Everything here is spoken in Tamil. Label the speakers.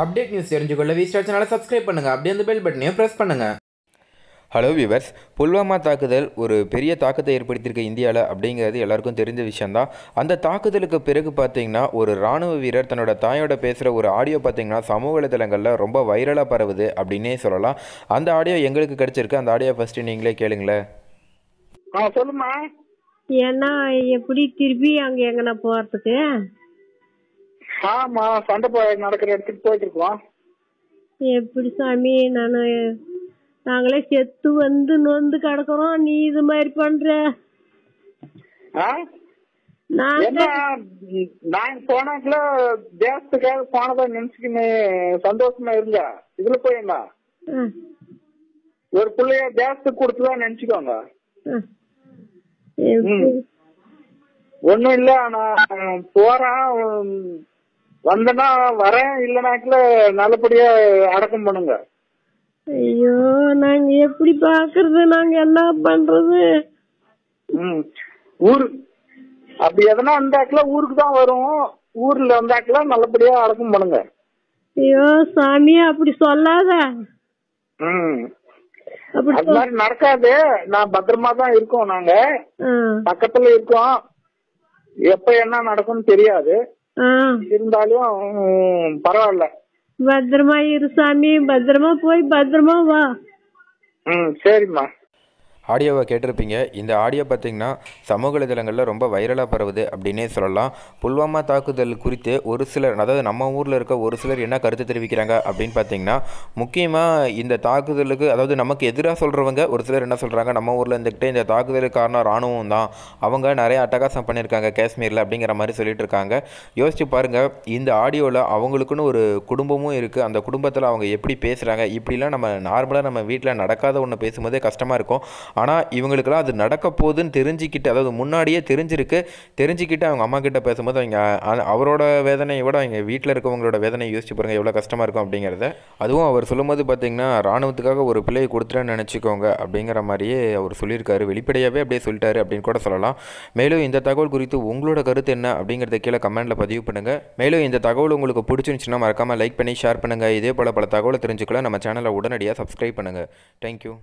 Speaker 1: அப்டேட் நியூஸ் தெரிஞ்சுக்கொள்ள வி ஸ்டார் சேனலை சப்ஸ்கிரைப் பண்ணுங்கள் அப்படியே அந்த பெல் பட்டனையும் ப்ரெஸ் பண்ணுங்கள்
Speaker 2: ஹலோ விவர்ஸ் புல்வாமா தாக்குதல் ஒரு பெரிய தாக்கத்தை ஏற்படுத்தியிருக்க இந்தியாவில் அப்படிங்கிறது எல்லாருக்கும் தெரிஞ்ச விஷயந்தான் அந்த தாக்குதலுக்கு பிறகு பார்த்தீங்கன்னா ஒரு ராணுவ வீரர் தன்னோட தாயோட பேசுகிற ஒரு ஆடியோ பார்த்தீங்கன்னா சமூக வலைதளங்களில் ரொம்ப வைரலாக பரவுது அப்படின்னே சொல்லலாம். அந்த ஆடியோ எங்களுக்கு கிடச்சிருக்கு. அந்த ஆடியோ ஃபஸ்ட்டு நீங்களே கேளுங்களேன்.
Speaker 3: ஆ சொல்லுமா
Speaker 4: ஏன்னா எப்படி திருப்பி அங்க எங்கன போறதுக்கு.
Speaker 3: ஆமா சண்டை போய் நடக்கிற இடத்துக்கு போயிட்டு இருக்கோம்
Speaker 4: எப்படி சாமி நானு நாங்களே செத்து வந்து நொந்து கிடக்குறோம். நீ இது மாதிரி பண்ற? நான்
Speaker 3: போனாக்குல தேசத்துக்காக போனதா நினைச்சுக்கின்னு சந்தோஷமா இருங்க இதுல போய் என்ன
Speaker 4: ஆ,
Speaker 3: ஒரு பிள்ளைய தேசத்துக்கு கொடுத்துதான் நினைச்சுக்கோங்க? ஒண்ணும் இல்ல நான் போறேன் உம், வந்தேன்னா வரேன் இல்லைனாக்குல நல்லபடியா அடக்கம் பண்ணுங்க.
Speaker 4: ஐயோ நாங்க எப்படி பாக்குறது? நாங்க என்ன பண்றது?
Speaker 3: ஊரு அப்படி எதனா இருந்தாக்குல ஊருக்கு தான் வரும். ஊர்ல வந்தாக்குல நல்லபடியா அடக்கம் பண்ணுங்க.
Speaker 4: ஐயோ சாமி அப்படி சொல்லாத.
Speaker 3: அது மாதிரி நடக்காது. நான் பத்திரமா தான் இருக்கோம் நாங்க. பக்கத்துல இருக்கோம். எப்ப என்ன நடக்கும்னு தெரியாது. இருந்தாலும் பரவாயில்ல.
Speaker 4: பத்திரமா இரு சாமி பத்திரமா போய் பத்திரமா வா.
Speaker 3: ம் சரிம்மா.
Speaker 2: ஆடியோவை கேட்டிருப்பீங்க. இந்த ஆடியோ பார்த்தீங்கன்னா சமூக வலைதளங்களில் ரொம்ப வைரலாக பரவுது அப்படின்னே சொல்லலாம். புல்வாமா தாக்குதல் குறித்து ஒரு சிலர் அதாவது நம்ம ஊரில் இருக்க ஒரு சிலர் என்ன கருத்து தெரிவிக்கிறாங்க அப்படின்னு பார்த்தீங்கன்னா முக்கியமாக இந்த தாக்குதலுக்கு அதாவது நமக்கு எதிராக சொல்கிறவங்க ஒரு சிலர் என்ன சொல்கிறாங்க நம்ம ஊரில் இருந்துக்கிட்டே இந்த தாக்குதலுக்கு காரணம் ராணுவம் தான். அவங்க நிறைய அட்டகாசம் பண்ணியிருக்காங்க காஷ்மீரில் அப்படிங்கிற மாதிரி சொல்லிட்டு இருக்காங்க. யோசிச்சு பாருங்கள் இந்த ஆடியோவில் அவங்களுக்குன்னு ஒரு குடும்பமும் இருக்குது அந்த குடும்பத்தில் அவங்க எப்படி பேசுகிறாங்க இப்படிலாம் நம்ம நார்மலாக நம்ம வீட்டில் நடக்காத ஒன்று பேசும்போதே கஷ்டமாக இருக்கும். ஆனால் இவங்களுக்கெல்லாம் அது நடக்க போகுதுன்னு தெரிஞ்சுக்கிட்டு அதாவது முன்னாடியே தெரிஞ்சிருக்கு. தெரிஞ்சுக்கிட்டு அவங்க அம்மா கிட்ட பேசும்போது அவங்க அவரோட வேதனையை விட அவங்க வீட்டில் இருக்கவங்களோட வேதனையை யோசிச்சு பாருங்கள் எவ்வளோ கஷ்டமாக இருக்கும் அப்படிங்கிறத. அதுவும் அவர் சொல்லும்போது பார்த்தீங்கன்னா ராணுவத்துக்காக ஒரு பிள்ளையை கொடுத்துட்டேன்னு நினச்சிக்கோங்க அப்படிங்கிற மாதிரியே அவர் சொல்லியிருக்காரு. வெளிப்படையாகவே அப்படியே சொல்லிட்டாரு அப்படின்னு கூட சொல்லலாம். மேலும் இந்த தகவல் குறித்து உங்களோட கருத்து என்ன அப்படிங்கிறத கீழே கமெண்ட்டில் பதிவு பண்ணுங்கள் மேலும் இந்த தகவல் உங்களுக்கு பிடிச்சிருந்துச்சுன்னா மறக்காமல் லைக் பண்ணி ஷேர் பண்ணுங்கள் இதே போல் பல தகவலை தெரிஞ்சுக்கலாம். நம்ம சேனலை உடனடியாக சப்ஸ்கிரைப் பண்ணுங்கள் தேங்க்யூ